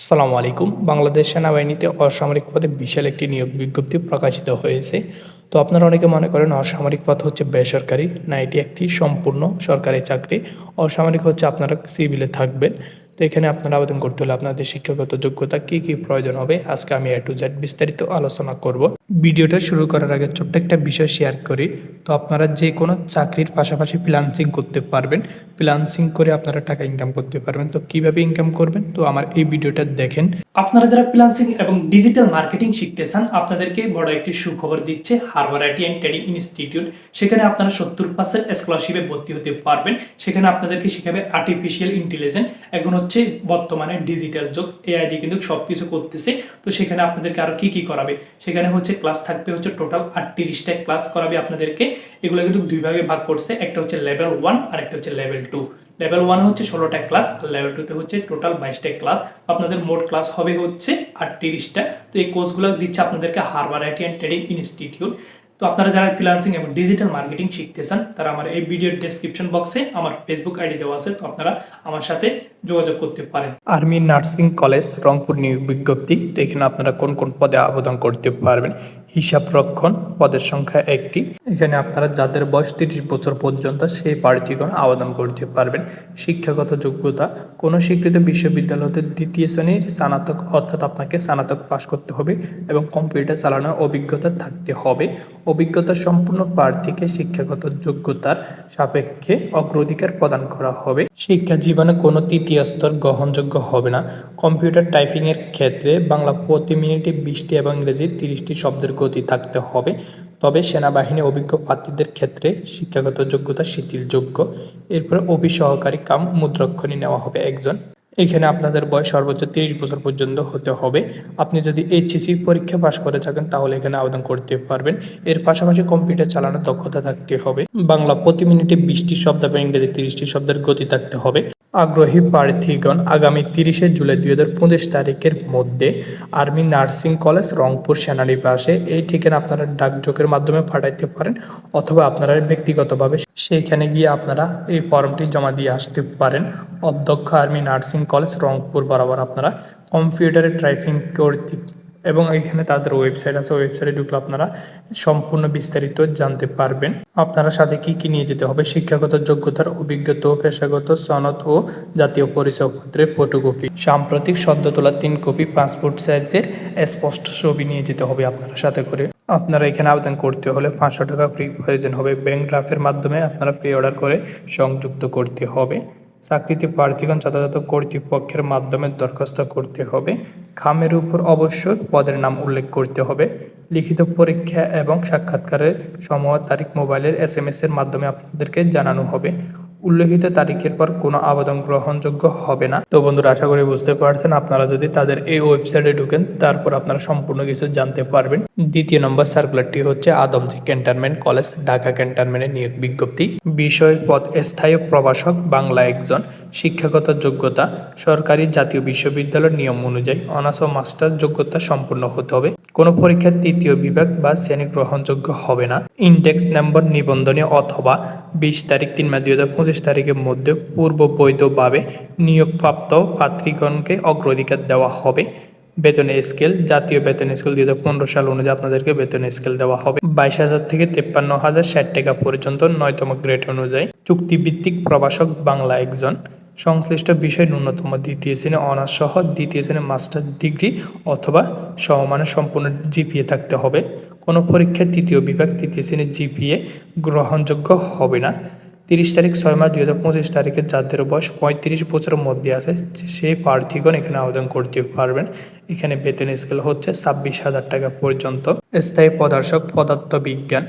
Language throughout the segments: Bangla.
আসসালামু আলাইকুম। বাংলাদেশ সেনাবাহিনীতে অসামরিক পদে বিশাল একটি নিয়োগ বিজ্ঞপ্তি প্রকাশিত হয়েছে। তো আপনারা অনেকে মনে করেন অসামরিক পথ হচ্ছে বেসরকারি, না এটি একটি সম্পূর্ণ সরকারি চাকরি। অসামরিক হচ্ছে আপনারা সিভিলে থাকবেন। তো এখানে আপনারা আবেদন করতে হলে আপনাদের শিক্ষাগত যোগ্যতা কি কি প্রয়োজন হবে, আজকে আমি এ টু জেড বিস্তারিত আলোচনা করব। ভিডিওটা শুরু করার আগে ছোট্ট একটা বিষয় শেয়ার করি। তো আপনারা যে কোনো চাকরির পাশাপাশি ফ্রিল্যান্সিং করতে পারবেন। ফ্রিল্যান্সিং করে আপনারা টাকা ইনকাম করতে পারবেন। তো কীভাবে ইনকাম করবেন? তো আমার এই ভিডিওটা দেখেন। আপনারা যারা ফ্রিল্যান্সিং এবং ডিজিটাল মার্কেটিং শিখতে চান, আপনাদেরকে বড় একটি সুখবর দিচ্ছে harbour IT and trading institute সেখানে আপনারা সত্তর পার্সেন্ট স্কলারশিপে ভর্তি হতে পারবেন। সেখানে আপনাদেরকে শেখাবে আর্টিফিশিয়াল ইন্টেলিজেন্স এখন হচ্ছে বর্তমানে ডিজিটাল যুগ এআই দিয়ে কিন্তু সব কিছু করতেছে। তো সেখানে আপনাদেরকে আরও কি কি করাবে? সেখানে হচ্ছে ক্লাস থাকবে হচ্ছে টোটাল আটত্রিশটা ক্লাস করাবে আপনাদেরকে। এগুলো কিন্তু দুই ভাগে ভাগ করছে, একটা হচ্ছে লেভেল ওয়ান আর একটা হচ্ছে লেভেল টু লেভেল ওয়ান হচ্ছে ষোলোটা ক্লাস আর লেভেল টুতে হচ্ছে টোটাল বাইশটা ক্লাস আপনাদের মোট ক্লাস হবে হচ্ছে আটত্রিশটা। তো এই কোর্সগুলো দিচ্ছে আপনাদেরকে harbour IT and trading institute তো আপনারা যারা ফ্রিলান্সিং এবং ডিজিটাল মার্কেটিং শিখতে চান তারা আমার এই ভিডিওর ডেসক্রিপশন বক্সে আমার ফেসবুক আইডি দেওয়া আছে, তো আপনারা আমার সাথে যোগাযোগ করতে পারেন। আর্মি নার্সিং কলেজ, রংপুর নিয়োগ বিজ্ঞপ্তি, তো এখানে আপনারা কোন কোন পদে আবেদন করতে পারবেন? হিসাব রক্ষণ, পদের সংখ্যা একটি। এখানে আপনারা যাদের বয়স তিরিশ বছর পর্যন্ত, সেই প্রার্থীগণ আবেদন করতে পারবেন। শিক্ষাগত যোগ্যতা, কোনো স্বীকৃত বিশ্ববিদ্যালয় হতে দ্বিতীয় শ্রেণির স্নাতক, অর্থাৎ আপনাকে স্নাতক পাশ করতে হবে এবং কম্পিউটার চালানোর অভিজ্ঞতা থাকতে হবে। অভিজ্ঞতা সম্পূর্ণ প্রার্থীকে শিক্ষাগত যোগ্যতার সাপেক্ষে অগ্রাধিকার প্রদান করা হবে। শিক্ষা জীবনে কোনো তৃতীয় স্তর গ্রহণযোগ্য হবে না। কম্পিউটার টাইপিংয়ের ক্ষেত্রে বাংলা প্রতি মিনিটে বিশটি এবং ইংরেজি তিরিশটি শব্দের গতি থাকতে হবে। তবে সেনাবাহিনী অভিজ্ঞ প্রার্থীদের ক্ষেত্রে শিক্ষাগত যোগ্যতা শিথিলযোগ্য। এরপরে অভিসহকারী কাম মুদ্রক্ষণী নেওয়া হবে। একজন এখানে আপনাদের বয়স সর্বোচ্চ তিরিশ বছর পর্যন্ত হতে হবে। আপনি যদি এইচএসি পরীক্ষা পাশ করে থাকেন, তাহলে এখানে আবেদন করতে পারবেন। এর পাশাপাশি কম্পিউটার চালানোর দক্ষতা থাকতে হবে। বাংলা প্রতি মিনিটে বিশটি শব্দ বা ইংরেজি তিরিশটি শব্দের গতি থাকতে হবে। আগ্রহী প্রার্থীগণ আগামী তিরিশে জুলাই দুই হাজার পঁচিশ তারিখের মধ্যে আর্মি নার্সিং কলেজ, রংপুর সেনানিবাসে। এই ঠিকানা আপনারা ডাকযোগের মাধ্যমে পাঠাইতে পারেন অথবা আপনারা ব্যক্তিগতভাবে সেইখানে গিয়ে আপনারা এই ফর্মটি জমা দিয়ে আসতে পারেন। অধ্যক্ষ আর্মি নার্সিং কলেজ, রংপুর, বরাবর আপনারা কম্পিউটারে টাইপিং কর্তৃক এবং এখানে তাদের ওয়েবসাইট আছে ওয়েবসাইটে ঢুকলে আপনারা সম্পূর্ণ বিস্তারিত জানতে পারবেন। আপনারা সাথে কি কি নিয়ে যেতে হবে? শিক্ষাগত যোগ্যতার অভিজ্ঞতা পেশাগত সনদ ও জাতীয় পরিচয়পত্রের ফটোকপি সাম্প্রতিক সদ্য তোলা তিন কপি পাসপোর্ট সাইজের স্পষ্ট ছবি নিয়ে যেতে হবে আপনারা সাথে করে। আপনারা এখানে আবেদন করতে হলে পাঁচশো টাকা ফ্রি প্রয়োজন হবে। ব্যাংক ড্রাফের মাধ্যমে আপনারা পে অর্ডার করে সংযুক্ত করতে হবে। চাকরিতে প্রার্থীগণ যথাযথ কর্তৃপক্ষের মাধ্যমে দরখাস্ত করতে হবে। খামের উপর অবশ্য পদের নাম উল্লেখ করতে হবে। লিখিত পরীক্ষা এবং সাক্ষাৎকারের সময়, তারিখ, মোবাইলের এস এম এর মাধ্যমে আপনাদেরকে জানানো হবে। উল্লেখিত তারিখের পর কোনো আবেদন গ্রহণযোগ্য হবে না। তো বন্ধুরা, আশা করি বুঝতে পারছেন। আপনারা যদি তাদের এই ওয়েবসাইটে ঢুকেন, তারপর আপনারা সম্পূর্ণ কিছু জানতে পারবেন। দ্বিতীয় নম্বর সার্কুলারটি হচ্ছে আদমজি ক্যান্টনমেন্ট কলেজ, ঢাকা ক্যান্টনমেন্টের নিয়োগ বিজ্ঞপ্তি। বিষয় পদ স্থায়ী প্রভাষক, বাংলা একজন। শিক্ষাগত যোগ্যতা, সরকারি জাতীয় বিশ্ববিদ্যালয়ের নিয়ম অনুযায়ী অনার্স ও মাস্টার যোগ্যতা সম্পূর্ণ হতে হবে। কোনো পরীক্ষার তৃতীয় বিভাগ বা শ্রেণি গ্রহণযোগ্য হবে না। ইন্ডেক্স নম্বর নিবন্ধনী অথবা বিশ তারিখ তিন মে দুই হাজার তারিখের মধ্যে পূর্ব বৈধভাবে নিয়োগপ্রাপ্ত পাত্রীগণকে অগ্রাধিকার দেওয়া হবে। বেতনের স্কেল, জাতীয় বেতন স্কেল দুই হাজার পনেরো সাল অনুযায়ী আপনাদেরকে বেতন স্কেল দেওয়া হবে। বাইশ হাজার থেকে তেপ্পান্ন হাজার ষাট টাকা পর্যন্ত নয়তম গ্রেড অনুযায়ী। চুক্তিভিত্তিক প্রভাষক বাংলা একজন। সংশ্লিষ্ট বিষয় ন্যূনতম দ্বিতীয় শ্রেণি অনার্স সহ দ্বিতীয় শ্রেণি মাস্টার ডিগ্রি অথবা সমমানের সম্পূর্ণ জিপিএ থাকতে হবে। কোনো পরীক্ষার তৃতীয় বিভাগ তৃতীয় শ্রেণির জিপিএ গ্রহণযোগ্য হবে না। তিরিশ তারিখ ছয় মাস দুই হাজার পঁচিশ তারিখে যাদের বয়স পঁয়ত্রিশ বছরের মধ্যে আছে। সেই প্রার্থীগণ এখানে আবেদন করতে পারবেন। এখানে বেতন স্কেল হচ্ছে ছাব্বিশ হাজার টাকা পর্যন্ত। স্থায়ী পদার্শক পদার্থ বিজ্ঞান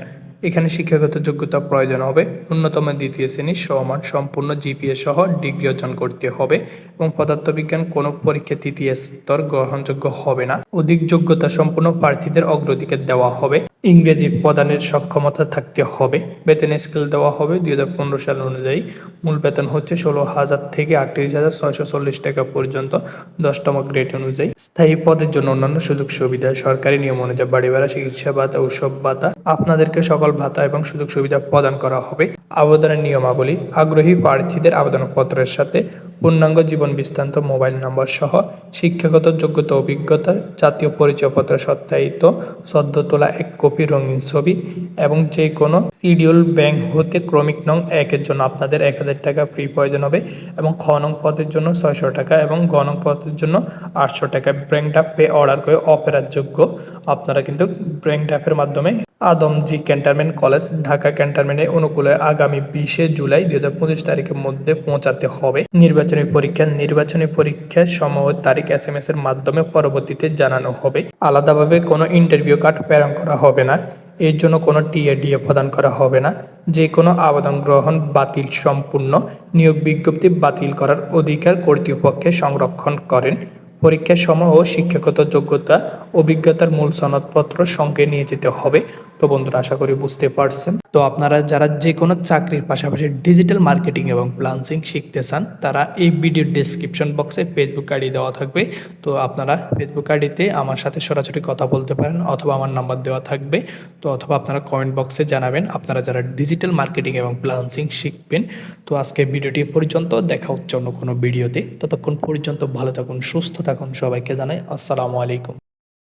এখানে শিক্ষাগত যোগ্যতা প্রয়োজন হবে। ন্যূনতম দ্বিতীয় শ্রেণি সমান সম্পূর্ণ জিপিএ সহ ডিগ্রি অর্জন করতে হবে এবং পদার্থবিজ্ঞান কোনো পরীক্ষা তৃতীয় স্তর গ্রহণযোগ্য হবে না। অধিক যোগ্যতা সম্পূর্ণ প্রার্থীদের অগ্রাধিকার দেওয়া হবে। ইংরেজি প্রদানের সক্ষমতা থাকতে হবে। বেতন স্কেল দেওয়া হবে দুই হাজার পনেরো সাল অনুযায়ী। মূল বেতন হচ্ছে ষোলো হাজার থেকে আটত্রিশ হাজার ছয়শো চল্লিশ টাকা পর্যন্ত দশতম গ্রেড অনুযায়ী। স্থায়ী পদের জন্য অন্যান্য সুযোগ সুবিধা, সরকারি নিয়ম অনুযায়ী বাড়ি ভাড়া, চিকিৎসা ভাতা ঔষধ ভাতা, আপনাদেরকে সকল ভাতা এবং সুযোগ সুবিধা প্রদান করা হবে। আবেদনের নিয়মাবলী, আগ্রহী প্রার্থীদের আবেদনপত্রের সাথে পূর্ণাঙ্গ জীবন বৃত্তান্ত, মোবাইল নম্বর সহ শিক্ষাগত যোগ্যতা, অভিজ্ঞতা, জাতীয় পরিচয়পত্র সত্যায়িত, সদ্য তোলা এক কপি রঙিন ছবি এবং যে কোনো সিডিউল ব্যাংক হতে ক্রমিক নং একের জন্য আপনাদের এক হাজার টাকা ফ্রি প্রয়োজন হবে এবং খ নং পদের জন্য ছয়শো টাকা এবং গ নং পদের জন্য আটশো টাকা। ব্যাংক ডাপ অর্ডার করে অপেরার যোগ্য। আপনারা কিন্তু ব্যাংক ডাপের মাধ্যমে আদমজি ক্যান্টনমেন্ট কলেজ ঢাকা ক্যান্টনমেন্টের অনুকূলে আগামী বিশে জুলাই দুই হাজার পঁচিশ তারিখের মধ্যে পৌঁছাতে হবে। নির্বাচনী পরীক্ষা, নির্বাচনী পরীক্ষার সময় তারিখ এস এম এস এর মাধ্যমে পরবর্তীতে জানানো হবে। আলাদাভাবে কোনো ইন্টারভিউ কার্ড প্রেরণ করা হবে না। এর জন্য কোনো টিএডিএ প্রদান করা হবে না। যে কোনো আবেদন গ্রহণ বাতিল সম্পূর্ণ। নিয়োগ বিজ্ঞপ্তি বাতিল করার অধিকার কর্তৃপক্ষে সংরক্ষণ করেন। পরীক্ষার সময় ও শিক্ষাগত যোগ্যতা, অভিজ্ঞতার মূল সনদপত্র সঙ্গে নিয়ে যেতে হবে। তো বন্ধুরা আশা করি বুঝতে পারছেন। তো আপনারা যারা যে কোনো চাকরির পাশাপাশি ডিজিটাল মার্কেটিং এবং প্লান্সিং শিখতে চান, তারা এই ভিডিওর ডিসক্রিপশন বক্সে ফেসবুক আইডি দেওয়া থাকবে। তো আপনারা ফেসবুক আইডিতে আমার সাথে সরাসরি কথা বলতে পারেন অথবা আমার নাম্বার দেওয়া থাকবে। তো অথবা আপনারা কমেন্ট বক্সে জানাবেন আপনারা যারা ডিজিটাল মার্কেটিং এবং প্লান্সিং শিখবেন। তো আজকে ভিডিওটি পর্যন্ত, দেখা হচ্ছে অন্য কোনো ভিডিওতে ততক্ষণ পর্যন্ত ভালো থাকুন, সুস্থ থাকুন সবাইকে জানাই আসসালামু আলাইকুম।